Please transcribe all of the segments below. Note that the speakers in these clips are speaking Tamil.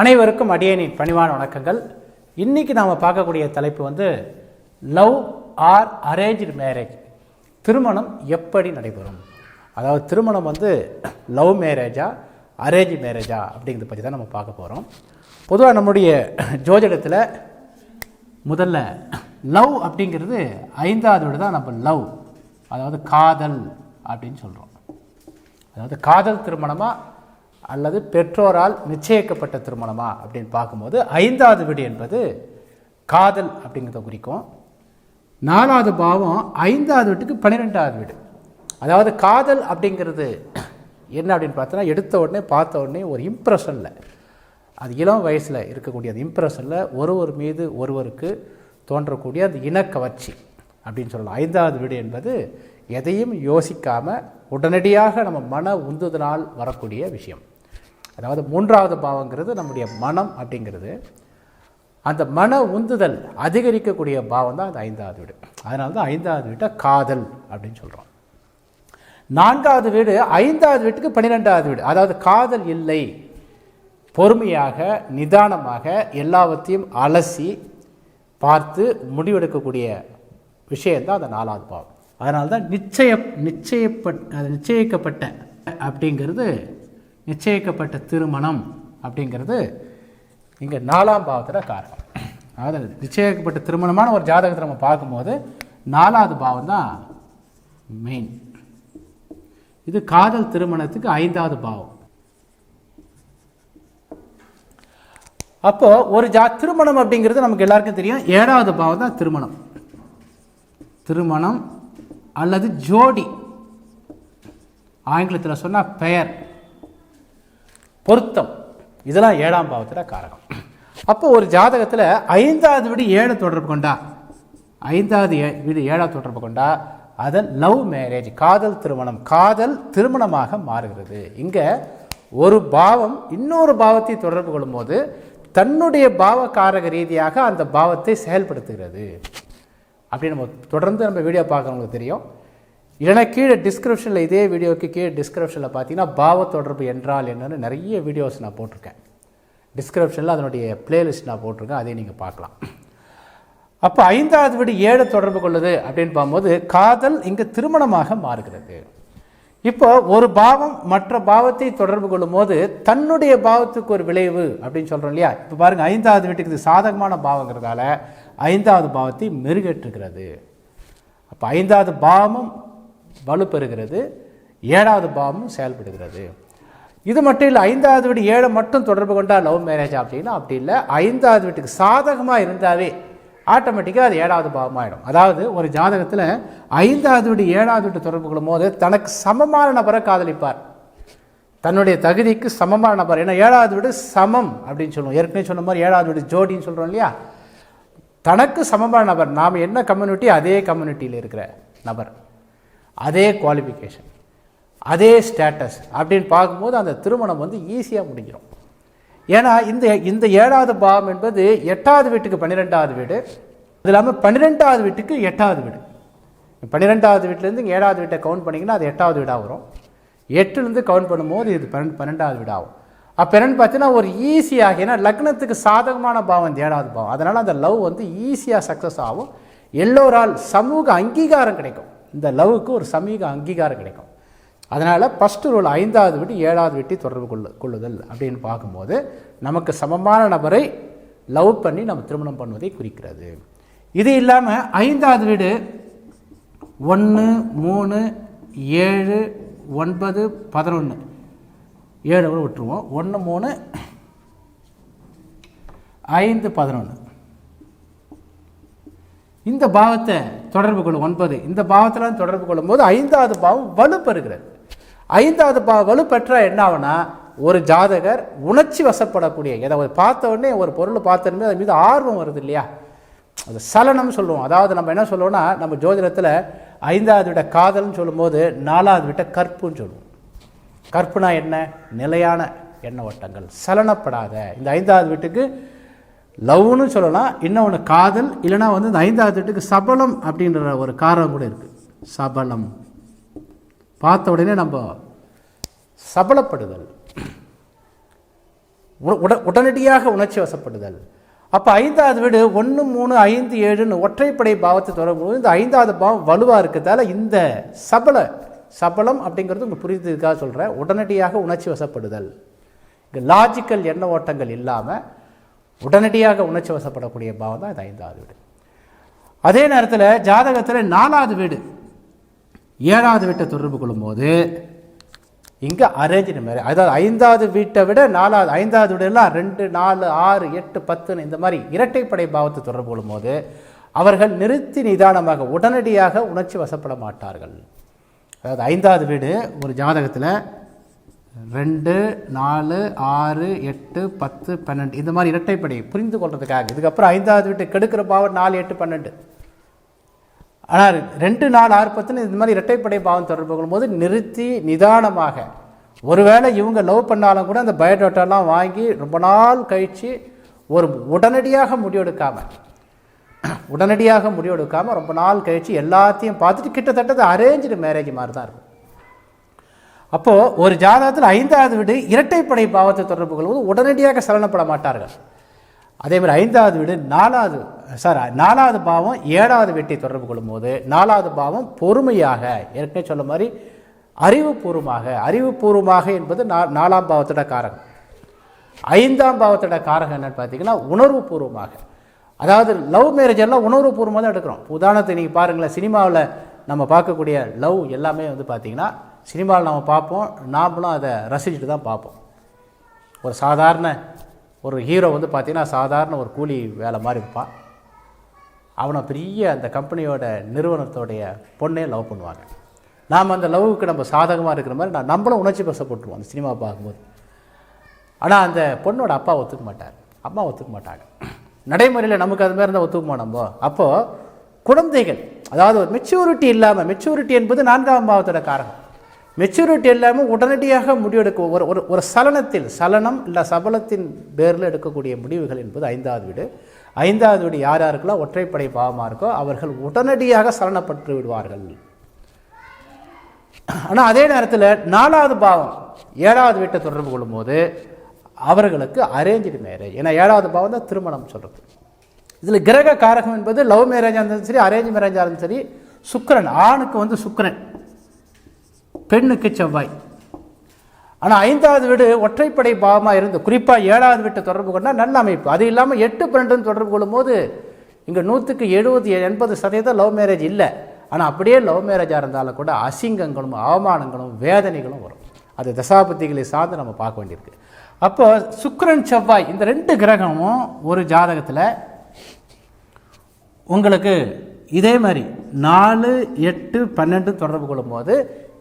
அனைவருக்கும் அடியனின் பணிவான வணக்கங்கள். இன்னைக்கு நாம் பார்க்கக்கூடிய தலைப்பு வந்து லவ் ஆர் அரேஞ்ச் மேரேஜ். திருமணம் எப்படி நடைபெறும்? அதாவது திருமணம் வந்து லவ் மேரேஜா அரேஞ்ச் மேரேஜா அப்படிங்கிறத பற்றி தான் நம்ம பார்க்க போகிறோம் பொதுவாக நம்முடைய ஜோதிடத்தில் முதல்ல லவ் அப்படிங்கிறது ஐந்தாவது தான் நம்ம லவ். அதாவது காதல் அப்படின்னு சொல்கிறோம் அதாவது காதல் திருமணமாக அல்லது பெற்றோரால் நிச்சயிக்கப்பட்ட திருமணமா அப்படின்னு பார்க்கும்போது ஐந்தாவது வீடு என்பது காதல் அப்படிங்கிறத குறிக்கும். நாலாவது பாவம் ஐந்தாவது வீட்டுக்கு பன்னிரெண்டாவது வீடு. அதாவது காதல் அப்படிங்கிறது என்ன அப்படின்னு பார்த்தோன்னா எடுத்த உடனே பார்த்த உடனே ஒரு இம்ப்ரெஷனில் அது இளம் வயசில் இருக்கக்கூடிய அந்த இம்ப்ரெஷனில் ஒருவர் மீது ஒருவருக்கு தோன்றக்கூடிய அந்த இனக்கவர்ச்சி அப்படின்னு சொல்லலாம். ஐந்தாவது வீடு என்பது எதையும் யோசிக்காமல் உடனடியாக நம்ம மன உந்துதலால் வரக்கூடிய விஷயம். அதாவது மூன்றாவது பாவங்கிறது நம்முடைய மனம் அப்படிங்கிறது. அந்த மன உந்துதல் அதிகரிக்கக்கூடிய பாவம் தான் அது ஐந்தாவது வீடு. அதனால தான் ஐந்தாவது வீட்டை காதல் அப்படின்னு சொல்கிறோம் நான்காவது வீடு ஐந்தாவது வீட்டுக்கு பன்னிரெண்டாவது வீடு. அதாவது காதல் இல்லை. பொறுமையாக நிதானமாக எல்லாவற்றையும் அலசி பார்த்து முடிவெடுக்கக்கூடிய விஷயந்தான் அந்த நாலாவது பாவம். அதனால்தான் நிச்சய நிச்சயப்பட் அது நிச்சயிக்கப்பட்ட அப்படிங்கிறது நிச்சயிக்கப்பட்ட திருமணம் அப்படிங்கிறது இங்கே நாலாம் பாவத்தில் காரணம். அதாவது நிச்சயிக்கப்பட்ட திருமணமான ஒரு ஜாதகத்தை நம்ம பார்க்கும்போது நாலாவது பாவம் தான் மெயின் இது காதல் திருமணத்துக்கு ஐந்தாவது பாவம். அப்போ ஒரு ஜா திருமணம் அப்படிங்கிறது நமக்கு எல்லாருக்கும் தெரியும். ஏழாவது பாவம் தான் திருமணம். திருமணம் அல்லது ஜோடி. ஆங்கிலத்தில் சொன்னால் பெயர். பொருத்தம். இதெல்லாம் ஏழாம் பாவத்தில் காரகம். அப்போ ஒரு ஜாதகத்தில் ஐந்தாவது வீடு ஏழு தொடர்பு கொண்டா? ஐந்தாவது வீடு ஏழாவது தொடர்பு கொண்டா? அதன் லவ் மேரேஜ் காதல் திருமணம் காதல் திருமணமாக மாறுகிறது. இங்கே ஒரு பாவம் இன்னொரு பாவத்தை தொடர்பு கொள்ளும்போது தன்னுடைய பாவகாரக ரீதியாக அந்த பாவத்தை செயல்படுத்துகிறது. அப்படி நம்ம தொடர்ந்து நம்ம வீடியோ பார்க்குறவங்களுக்கு தெரியும். இல்லைனா கீழே டிஸ்கிரிப்ஷனில் இதே வீடியோக்கு கீழே டிஸ்கிரிப்ஷனில் பார்த்தீங்கன்னா பாவ தொடர்பு என்றால் என்னென்னு நிறைய வீடியோஸ் நான் போட்டிருக்கேன். டிஸ்கிரிப்ஷனில் அதனுடைய பிளேலிஸ்ட் நான் போட்டிருக்கேன். அதையும் நீங்கள் பார்க்கலாம். அப்போ ஐந்தாவது வீடு ஏழு தொடர்பு கொள்ளுது அப்படின்னு பார்க்கும்போது காதல் இங்கு திருமணமாக மாறுகிறது. இப்போ ஒரு பாவம் மற்ற பாவத்தை தொடர்பு கொள்ளும்போது தன்னுடைய பாவத்துக்கு ஒரு விளைவு அப்படின்னு சொல்கிறோம் இல்லையா? இப்போ பாருங்கள் ஐந்தாவது வீட்டுக்கு இது சாதகமான பாவங்கிறதால ஐந்தாவது பாவத்தை மெருகேற்றுகிறது. அப்போ ஐந்தாவது பாவமும் வலுப்பெறுகிறது ஏழாவது பாவமும் செயல்படுகிறது. இது மட்டும் இல்லை ஐந்தாவது வீடு ஏழை மட்டும் தொடர்பு கொண்டா லவ் மேரேஜ் அப்படின்னா அப்படி இல்லை. ஐந்தாவது வீட்டுக்கு சாதகமாக இருந்தாவே ஆட்டோமேட்டிக்காக அது ஏழாவது பாவமாயிடும். அதாவது ஒரு ஜாதகத்தில் ஐந்தாவது வீடு ஏழாவது வீட்டு தொடர்பு கொள்ளும் போது தனக்கு சமமான நபரை காதலிப்பார். தன்னுடைய தகுதிக்கு சமமான நபர். ஏன்னா ஏழாவது வீடு சமம் அப்படின்னு சொல்லுவோம். ஏற்கனவே சொன்ன மாதிரி ஏழாவது வீடு ஜோடின்னு சொல்கிறோம் இல்லையா? தனக்கு சமமான நபர். நாம் என்ன கம்யூனிட்டி அதே கம்யூனிட்டியில் இருக்கிற நபர். அதே குவாலிஃபிகேஷன் அதே ஸ்டேட்டஸ் அப்படின்னு பார்க்கும்போது அந்த திருமணம் வந்து ஈஸியாக முடிஞ்சிடும் ஏன்னா இந்த இந்த ஏழாவது பாவம் என்பது எட்டாவது வீட்டுக்கு பன்னிரெண்டாவது வீடு. அது இல்லாமல் பன்னிரெண்டாவது வீட்டுக்கு எட்டாவது வீடு. பன்னிரெண்டாவது வீட்டிலேருந்து ஏழாவது வீட்டை கவுண்ட் பண்ணிங்கன்னா அது எட்டாவது வீடாக வரும். எட்டுலேருந்து கவுண்ட் பண்ணும்போது இது பன்னெண்டு பன்னெண்டாவது வீடாகும். அப்போ என்னன்னு பார்த்தீங்கன்னா ஒரு ஈஸியாக ஏன்னா லக்னத்துக்கு சாதகமான பாவம் இந்த ஏழாவது பாவம். அதனால் அந்த லவ் வந்து ஈஸியாக சக்ஸஸ் ஆகும். எல்லோரால் சமூக அங்கீகாரம் கிடைக்கும். இந்த லவ்வுக்கு ஒரு சமீக அங்கீகாரம் கிடைக்கும். அதனால் ஃபஸ்ட்டு ரூல் ஐந்தாவது விட்டு ஏழாவது வீட்டை தொடர்பு கொள்ளு கொள்ளுதல் அப்படின்னு பார்க்கும்போது நமக்கு சமமான நபரை லவ் பண்ணி நம்ம திருமணம் பண்ணுவதை குறிக்கிறது. இது இல்லாமல் ஐந்தாவது வீடு ஒன்று மூணு ஏழு ஒன்பது பதினொன்று ஏழு கூட விட்டுருவோம். ஒன்று மூணு ஐந்து பதினொன்று இந்த பாவத்தை தொடர்பு கொள்ளும் ஒன்பது. இந்த பாவத்தில் தொடர்பு கொள்ளும்போது ஐந்தாவது பாவம் வலுப்பெறுகிறது. ஐந்தாவது பாவம் வலுப்பெற்றா என்ன ஆகுனா ஒரு ஜாதகர் உணர்ச்சி வசப்படக்கூடிய ஏதாவது பார்த்த உடனே ஒரு பொருள் பார்த்தோன்னே அது மீது ஆர்வம் வருது இல்லையா? அது சலனம் சொல்லுவோம். அதாவது நம்ம என்ன சொல்லுவோம்னா நம்ம ஜோதிடத்தில் ஐந்தாவது விட காதல்னு சொல்லும்போது நாலாவது விட்ட கற்புன்னு சொல்லுவோம். கற்புனா என்ன? நிலையான எண்ண ஓட்டங்கள். சலனப்படாத. இந்த ஐந்தாவது வீட்டுக்கு லவ்னு சொல்லலாம் இன்னொன்று காதல் இல்லைன்னா வந்து இந்த ஐந்தாவது வீட்டுக்கு சபலம் அப்படின்ற ஒரு காரணம் கூட இருக்குது சபலம். பார்த்த உடனே நம்ம சபலப்படுதல். உ- உட உடனடியாக உணர்ச்சி வசப்படுதல். அப்போ ஐந்தாவது வீடு ஒன்று மூணு ஐந்து ஏழுன்னு ஒற்றைப்படை பாவத்தை தொடரும்போது இந்த ஐந்தாவது பாவம் வலுவாக இருக்கிறதால இந்த சபல சபலம் அப்படிங்கிறது உங்களுக்கு புரியுதுக்காக சொல்கிறேன் உடனடியாக உணர்ச்சி வசப்படுதல். இங்கே லாஜிக்கல் எண்ண ஓட்டங்கள் இல்லாமல் உடனடியாக உணர்ச்சி வசப்படக்கூடிய பாவம் தான் இது ஐந்தாவது வீடு. அதே நேரத்தில் ஜாதகத்தில் நாலாவது வீடு ஏழாவது வீட்டை தொடர்பு கொள்ளும்போது இங்கே அரேஞ்சு மேரேஜ் அதாவது ஐந்தாவது வீட்டை விட நாலாவது ஐந்தாவது வீடெல்லாம் ரெண்டு நாலு ஆறு எட்டு பத்துன்னு இந்த மாதிரி இரட்டைப்படை பாவத்தை தொடர்பு கொள்ளும்போது அவர்கள் நிறுத்தி நிதானமாக உடனடியாக உணர்ச்சி வசப்பட மாட்டார்கள். அதாவது ஐந்தாவது வீடு ஒரு ஜாதகத்தில் ரெண்டு நாலு ஆறு எட்டு பத்து பன்னெண்டு. இந்த மாதிரி இரட்டைப்படை புரிந்து கொள்றதுக்காக. இதுக்கப்புறம் ஐந்தாவது வீட்டு கெடுக்கிற பாவம் நாலு எட்டு பன்னெண்டு. ஆனால் ரெண்டு நாலு ஆறு பத்துன்னு இந்த மாதிரி இரட்டைப்படை பாவம் தொடர்பு கொள்ளும்போது நிறுத்தி நிதானமாக. ஒருவேளை இவங்க லவ் பண்ணாலும் கூட அந்த பயோடேட்டாலாம் வாங்கி ரொம்ப நாள் கழித்து ஒரு உடனடியாக முடிவெடுக்காமல் உடனடியாக முடிவெடுக்காமல் ரொம்ப நாள் கழித்து எல்லாத்தையும் பார்த்துட்டு கிட்டத்தட்ட அரேஞ்சு மேரேஜ் மாதிரி தான் இருக்கும். அப்போது ஒரு ஜாதகத்தில் ஐந்தாவது வீடு இரட்டைப்படை பாவத்தை தொடர்பு கொள்வது உடனடியாக சலனப்பட மாட்டார்கள். அதே மாதிரி ஐந்தாவது வீடு நாலாவது சார் நாலாவது பாவம் ஏழாவது வீட்டை தொடர்பு கொள்ளும்போது நாலாவது பாவம் பொறுமையாக ஏற்கனவே சொன்ன மாதிரி அறிவுபூர்வமாக அறிவுபூர்வமாக என்பது நா நாலாம் பாவத்தோட காரகம். ஐந்தாம் பாவத்தோட காரகம் என்னன்னு பார்த்தீங்கன்னா உணர்வுபூர்வமாக. அதாவது லவ் மேரேஜ் எல்லாம் உணர்வுபூர்வமாக தான் எடுக்கிறோம். உதாரணத்தை நீங்கள் பாருங்களேன் சினிமாவில் நம்ம பார்க்கக்கூடிய லவ் எல்லாமே வந்து பார்த்தீங்கன்னா சினிமாவில் நம்ம பார்ப்போம். நாமளும் அதை ரசிச்சுட்டு தான் பார்ப்போம். ஒரு சாதாரண ஒரு ஹீரோ வந்து பார்த்திங்கன்னா சாதாரண ஒரு கூலி வேலை மாதிரி இருப்பான். அவனை பெரிய அந்த கம்பெனியோட நிறுவனத்தோடைய பொண்ணே லவ் பண்ணுவாங்க. நாம் அந்த லவ்வுக்கு நம்ம சாதகமாக இருக்கிற மாதிரி நான் நம்மளும் உணர்ச்சி பசப்பட்டுருவோம் அந்த சினிமா பார்க்கும்போது. ஆனால் அந்த பொண்ணோட அப்பா ஒத்துக்க மாட்டார். அம்மா ஒத்துக்க மாட்டாங்க. நடைமுறையில் நமக்கு அது மாதிரி இருந்தால் ஒத்துக்குமா நம்ம? அப்போது குழந்தைகள் அதாவது ஒரு மெச்சூரிட்டி இல்லாமல் மெச்சூரிட்டி என்பது நான்காம் பாவத்தோட காரணம். மெச்சூரிட்டி எல்லாமே உடனடியாக முடிவெடுக்க ஒரு ஒரு ஒரு சலனத்தில் சலனம் இல்லை சபலத்தின் பேரில் எடுக்கக்கூடிய முடிவுகள் என்பது ஐந்தாவது வீடு. ஐந்தாவது வீடு யார் யாருக்கெல்லாம் ஒற்றைப்படை பாவமாக இருக்கோ அவர்கள் உடனடியாக சலனப்பட்டு விடுவார்கள். ஆனால் அதே நேரத்தில் நாலாவது பாவம் ஏழாவது வீட்டை தொடர்பு கொள்ளும்போது அவர்களுக்கு அரேஞ்சு மேரேஜ் ஏன்னா ஏழாவது பாவம் தான் திருமணம் சொல்கிறது இதில் கிரக காரகம் என்பது லவ் மேரேஜாக இருந்தாலும் சரி அரேஞ்ச் மேரேஜாக இருந்தாலும் சரி சுக்கரன் ஆணுக்கு வந்து சுக்கிரன். பெண்ணுக்கு செவ்வாய். ஆனால் ஐந்தாவது வீடு ஒற்றைப்படை பாவமாக இருந்து குறிப்பாக ஏழாவது வீட்டை தொடர்பு கொண்டால் நல்ல அமைப்பு. அது இல்லாமல் எட்டு பன்னெண்டுன்னு தொடர்பு கொள்ளும்போது இங்கே நூற்றுக்கு எழுபது எண்பது சதவீதம் லவ் மேரேஜ் இல்லை. ஆனால் அப்படியே லவ் மேரேஜாக இருந்தாலும் கூட அசிங்கங்களும் அவமானங்களும் வேதனைகளும் வரும். அது தசாபதிகளை சார்ந்து நம்ம பார்க்க வேண்டியிருக்கு. அப்போ சுக்கரன் செவ்வாய் இந்த ரெண்டு கிரகமும் ஒரு ஜாதகத்தில் உங்களுக்கு இதே மாதிரி நாலு எட்டு பன்னெண்டு தொடர்பு கொள்ளும்போது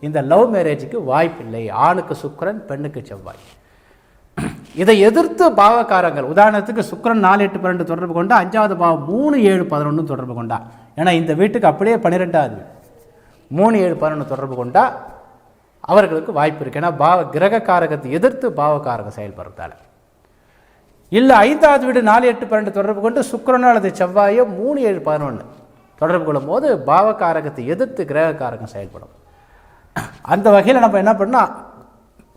இந்த லவ் மேரேஜுக்கு வாய்ப்பில்லை. ஆணுக்கு சுக்கரன் பெண்ணுக்கு செவ்வாய். இதை எதிர்த்து பாவக்காரங்கள் உதாரணத்துக்கு சுக்கரன் நாலு எட்டு பன்னெண்டு தொடர்பு கொண்டா அஞ்சாவது பாவம் மூணு ஏழு பதினொன்று தொடர்பு கொண்டா. ஏன்னா இந்த வீட்டுக்கு அப்படியே பன்னிரெண்டாவது மூணு ஏழு பதினொன்று தொடர்பு கொண்டா அவர்களுக்கு வாய்ப்பு இருக்கு. ஏன்னா பாவ கிரக காரகத்தை எதிர்த்து பாவக்காரகம் செயல்படுறதால. இல்லை ஐந்தாவது வீடு நாலு எட்டு பன்னெண்டு தொடர்பு கொண்டு சுக்கிரனோ அல்லது செவ்வாயோ மூணு ஏழு பதினொன்று தொடர்பு கொள்ளும் போது பாவக்காரகத்தை எதிர்த்து கிரகக்காரகம் செயல்படும். அந்த வகையில் நம்ம என்ன பண்ணால்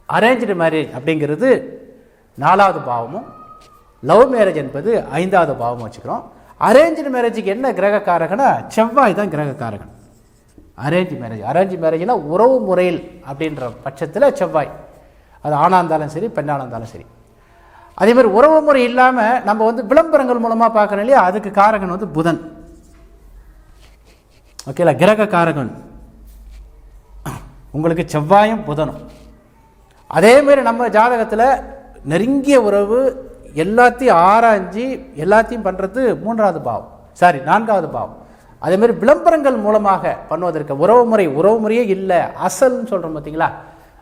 அரேஞ்சு மேரேஜ் அப்படிங்கிறது நாலாவது பாவமும் லவ் மேரேஜ் என்பது ஐந்தாவது பாவமும் வச்சுக்கிறோம். அரேஞ்சு மேரேஜுக்கு என்ன கிரகக்காரகனா? செவ்வாய் தான் கிரகக்காரகன். அரேஞ்ச் மேரேஜ் அரேஞ்ச் மேரேஜ்னால் உறவு முறையில் அப்படின்ற பட்சத்தில் செவ்வாய். அது ஆணாக இருந்தாலும் சரி பெண்ணாக இருந்தாலும் சரி. அதே மாதிரி உறவு முறை இல்லாமல் நம்ம வந்து விளம்பரங்கள் மூலமாக பார்க்குறோம் இல்லையா? அதுக்கு காரகன் வந்து புதன். ஓகேல? கிரக காரகன் உங்களுக்கு செவ்வாயும் புதனும். அதேமாரி நம்ம ஜாதகத்தில் நெருங்கிய உறவு எல்லாத்தையும் ஆராய்ஞ்சு எல்லாத்தையும் பண்ணுறது மூன்றாவது பாவம். சாரி நான்காவது பாவம். அதேமாரி விளம்பரங்கள் மூலமாக பண்ணுவதற்கு உறவு முறை உறவு முறையே இல்லை அசல்னு சொல்கிறோம் பார்த்தீங்களா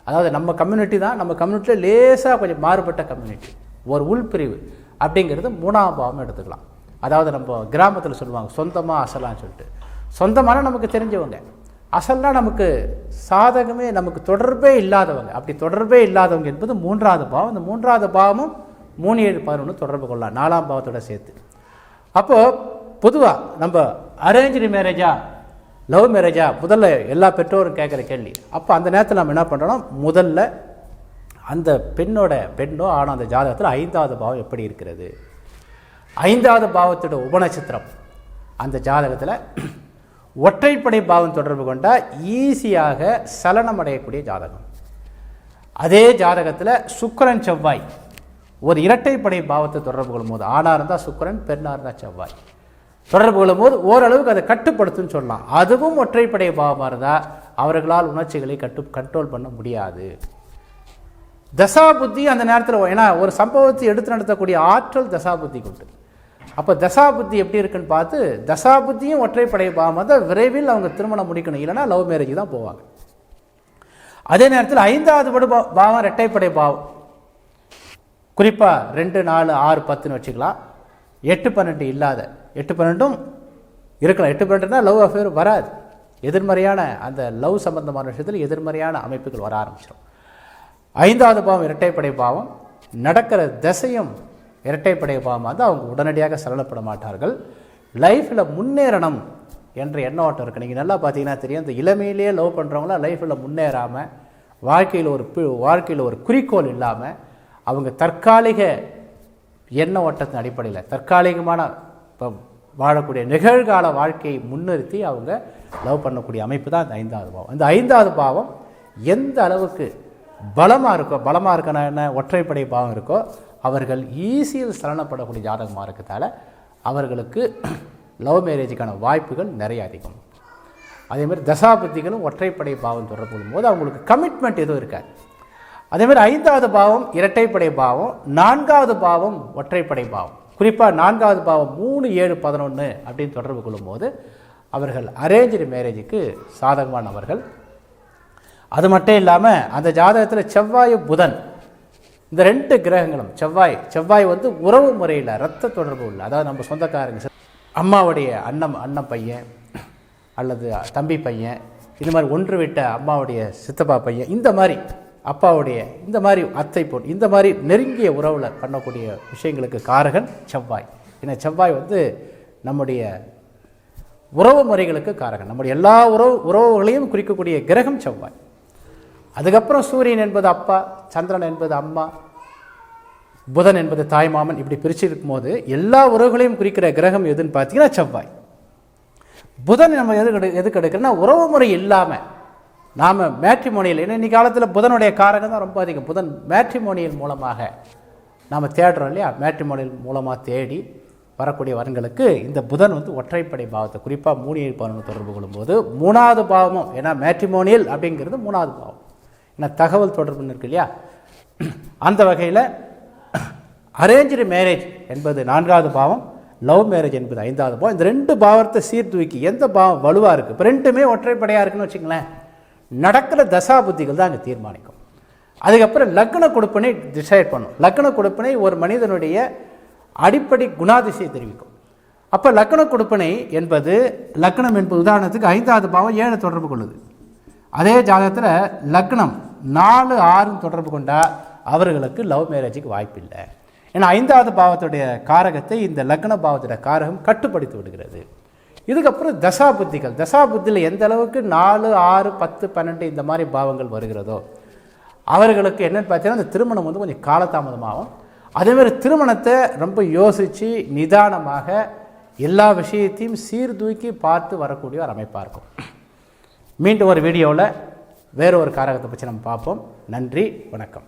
அதாவது நம்ம கம்யூனிட்டி தான் நம்ம கம்யூனிட்டியில் லேசாக கொஞ்சம் மாறுபட்ட கம்யூனிட்டி ஒரு உள்பிரிவு அப்படிங்கிறது மூணாம் பாவம் எடுத்துக்கலாம். அதாவது நம்ம கிராமத்தில் சொல்லுவாங்க சொந்தமாக அசலான்னு சொல்லிட்டு. சொந்தமான நமக்கு தெரிஞ்சவங்க. அசல்னா நமக்கு சாதகமே நமக்கு தொடர்பே இல்லாதவங்க. அப்படி தொடர்பே இல்லாதவங்க என்பது மூன்றாவது பாவம். இந்த மூன்றாவது பாவமும் மூணு ஏழு பதினொன்று தொடர்பு கொள்ளலாம். நாலாம் பாவத்தோட சேர்த்து. அப்போது பொதுவாக நம்ம அரேஞ்சு மேரேஜா லவ் மேரேஜா முதல்ல எல்லா பெற்றோரும் கேட்குற கேள்வி. அப்போ அந்த நேரத்தில் நம்ம என்ன பண்ணுறோம் முதல்ல அந்த பெண்ணோட பெண்ணோ ஆனால் அந்த ஜாதகத்தில் ஐந்தாவது பாவம் எப்படி இருக்கிறது? ஐந்தாவது பாவத்தோட உபநட்சத்திரம். அந்த ஜாதகத்தில் ஒற்றைப்படை பாவம் தொடர்பு கொண்டால் ஈஸியாக சலனம் அடையக்கூடிய ஜாதகம். அதே ஜாதகத்தில் சுக்கிரன் செவ்வாய். ஒரு இரட்டைப்படை பாவத்தை தொடர்பு கொள்ளும்போது ஆணாக இருந்தால் சுக்கிரன் பெண்ணாக இருந்தால் செவ்வாய். தொடர்பு கொள்ளும்போது ஓரளவுக்கு அதை கட்டுப்படுத்துன்னு சொல்லலாம். அதுவும் ஒற்றைப்படை பாவமாக இருந்தால் அவர்களால் உணர்ச்சிகளை கட்டு கண்ட்ரோல் பண்ண முடியாது. தசா புத்தி அந்த நேரத்தில் ஏன்னா ஒரு சம்பவத்தை எடுத்து நடத்தக்கூடிய ஆற்றல் தசா புத்தி கொண்டு அப்போ தசா புத்தி எப்படி இருக்குன்னு பார்த்து தசா புத்தியும் ஒற்றைப்படை பாவமாக தான் விரைவில் அவங்க திருமணம் முடிக்கணும். இல்லைன்னா லவ் மேரேஜ் தான் போவாங்க. அதே நேரத்தில் ஐந்தாவது படு பாவம் ரெட்டைப்படை பாவம். குறிப்பாக ரெண்டு நாலு ஆறு பத்துன்னு வச்சுக்கலாம். எட்டு பன்னெண்டு இல்லாத. எட்டு பன்னெண்டும் இருக்கலாம். எட்டு பன்னெண்டுனா லவ் அஃபேர் வராது. எதிர்மறையான அந்த லவ் சம்பந்தமான விஷயத்தில் எதிர்மறையான அமைப்புகள் வர ஆரம்பிச்சிடும். ஐந்தாவது பாவம் இரட்டைப்படை பாவம். நடக்கிற திசையும் இரட்டைப்படை பாவமாக இருந்தால் அவங்க உடனடியாக சலனப்பட மாட்டார்கள். லைஃப்பில் முன்னேறணும் என்ற எண்ண ஓட்டம் இருக்குது நீங்கள் நல்லா பார்த்தீங்கன்னா தெரியும் இந்த இளமையிலேயே லவ் பண்ணுறவங்களாம் லைஃப்பில் முன்னேறாமல் வாழ்க்கையில் ஒரு பி- வாழ்க்கையில் ஒரு குறிக்கோள் இல்லாமல் அவங்க தற்காலிக எண்ண ஓட்டத்தின் அடிப்படையில் தற்காலிகமான இப்போ வாழக்கூடிய நிகழ்கால வாழ்க்கையை முன்னிறுத்தி அவங்க லவ் பண்ணக்கூடிய அமைப்பு தான் இந்த ஐந்தாவது பாவம். இந்த ஐந்தாவது பாவம் எந்த அளவுக்கு பலமாக இருக்கோ பலமாக இருக்கணும் என்ன ஒற்றைப்படை பாவம் இருக்கோ அவர்கள் ஈஸியில் சலனப்படக்கூடிய ஜாதகமாக இருக்கிறதால அவர்களுக்கு லவ் மேரேஜுக்கான வாய்ப்புகள் நிறைய அதிகம். அதேமாதிரி தசாபதிகளும் ஒற்றைப்படை பாவம் தொடர்பு கொள்ளும்போது அவங்களுக்கு கமிட்மெண்ட் எதுவும் இருக்காது. அதேமாதிரி ஐந்தாவது பாவம் இரட்டைப்படை பாவம் நான்காவது பாவம் ஒற்றைப்படை பாவம். குறிப்பாக நான்காவது பாவம் மூணு ஏழு பதினொன்று அப்படின்னு தொடர்பு கொள்ளும்போது அவர்கள் அரேஞ்சு மேரேஜுக்கு சாதகமானவர்கள். அது மட்டும் இல்லாமல் அந்த ஜாதகத்தில் செவ்வாய் புதன் இந்த ரெண்டு கிரகங்களும் செவ்வாய் செவ்வாய் வந்து உறவு முறையில் ரத்த தொடர்பு உள்ள அதாவது நம்ம சொந்தக்காரங்க அம்மாவுடைய அண்ணன் அண்ணன் பையன் அல்லது தம்பி பையன் இது மாதிரி ஒன்று விட்ட அம்மாவுடைய சித்தப்பா பையன் இந்த மாதிரி அப்பாவுடைய இந்த மாதிரி அத்தை பொண்ணு இந்த மாதிரி நெருங்கிய உறவில் பண்ணக்கூடிய விஷயங்களுக்கு காரகன் செவ்வாய். ஏன்னா செவ்வாய் வந்து நம்முடைய உறவு முறைகளுக்கு காரகன். நம்முடைய எல்லா உறவு உறவுகளையும் குறிக்கக்கூடிய கிரகம் செவ்வாய். அதுக்கப்புறம் சூரியன் என்பது அப்பா சந்திரன் என்பது அம்மா புதன் என்பது தாய்மாமன் இப்படி பிரிச்சு இருக்கும்போது எல்லா உறவுகளையும் குறிக்கிற கிரகம் எதுன்னு பார்த்தீங்கன்னா செவ்வாய். புதன் நம்ம எது கெடு எதுக்கு எடுக்கிறோன்னா உறவு முறை இல்லாமல் நாம் மேட்ரிமோனியல் ஏன்னா இன்றைக்கி காலத்தில் புதனுடைய காரகம் தான் ரொம்ப அதிகம். புதன் மேட்ரிமோனியல் மூலமாக நாம் தேடுறோம் இல்லையா? மேட்ரிமோனியல் மூலமாக தேடி வரக்கூடிய வரங்களுக்கு இந்த புதன் வந்து ஒற்றைப்படை பாவத்தை குறிப்பாக மூணு ஏழு தொடர்பு கொள்ளும்போது மூணாவது பாவமும் ஏன்னா மேட்ரிமோனியல் அப்படிங்கிறது மூணாவது பாவம். ஏன்னா தகவல் தொடர்புன்னு இருக்கு இல்லையா? அந்த வகையில் அரேஞ்சு மேரேஜ் என்பது நான்காவது பாவம் லவ் மேரேஜ் என்பது ஐந்தாவது பாவம். இந்த ரெண்டு பாவத்தை சீர்தூக்கி எந்த பாவம் வலுவாக இருக்குது இப்போ ரெண்டுமே ஒற்றைப்படையாக இருக்குன்னு வச்சுங்களேன் நடக்கிற தசா புத்திகள் தான் அங்கே தீர்மானிக்கும். அதுக்கப்புறம் லக்ன கொடுப்பனை டிசைட் பண்ணும். லக்ன கொடுப்பனை ஒரு மனிதனுடைய அடிப்படை குணாதிசையை தெரிவிக்கும். அப்போ லக்ன கொடுப்பனை என்பது லக்னம் என்பது உதாரணத்துக்கு ஐந்தாவது பாவம் ஏழை தொடர்பு கொள்ளுது. அதே ஜாதகத்தில் லக்னம் நாலு ஆறும் தொடர்பு கொண்டால் அவர்களுக்கு லவ் மேரேஜுக்கு வாய்ப்பில்லை ஏன்னா ஐந்தாவது பாவத்துடைய காரகத்தை இந்த லக்ன பாவத்துடைய காரகம் கட்டுப்படுத்தி விடுகிறது. இதுக்கப்புறம் தசா புத்திகள். தசா புத்தியில் எந்த அளவுக்கு நாலு ஆறு பத்து பன்னெண்டு இந்த மாதிரி பாவங்கள் வருகிறதோ அவர்களுக்கு என்னென்னு பார்த்தீங்கன்னா அந்த திருமணம் வந்து கொஞ்சம் காலதாமதமாகும். அதேமாதிரி திருமணத்தை ரொம்ப யோசித்து நிதானமாக எல்லா விஷயத்தையும் சீர்தூக்கி பார்த்து வரக்கூடிய ஒரு அமைப்பாக இருக்கும். மீண்டும் ஒரு வீடியோவில் வேறு ஒரு காரகத்தை பற்றி நம்ம பார்ப்போம். நன்றி வணக்கம்.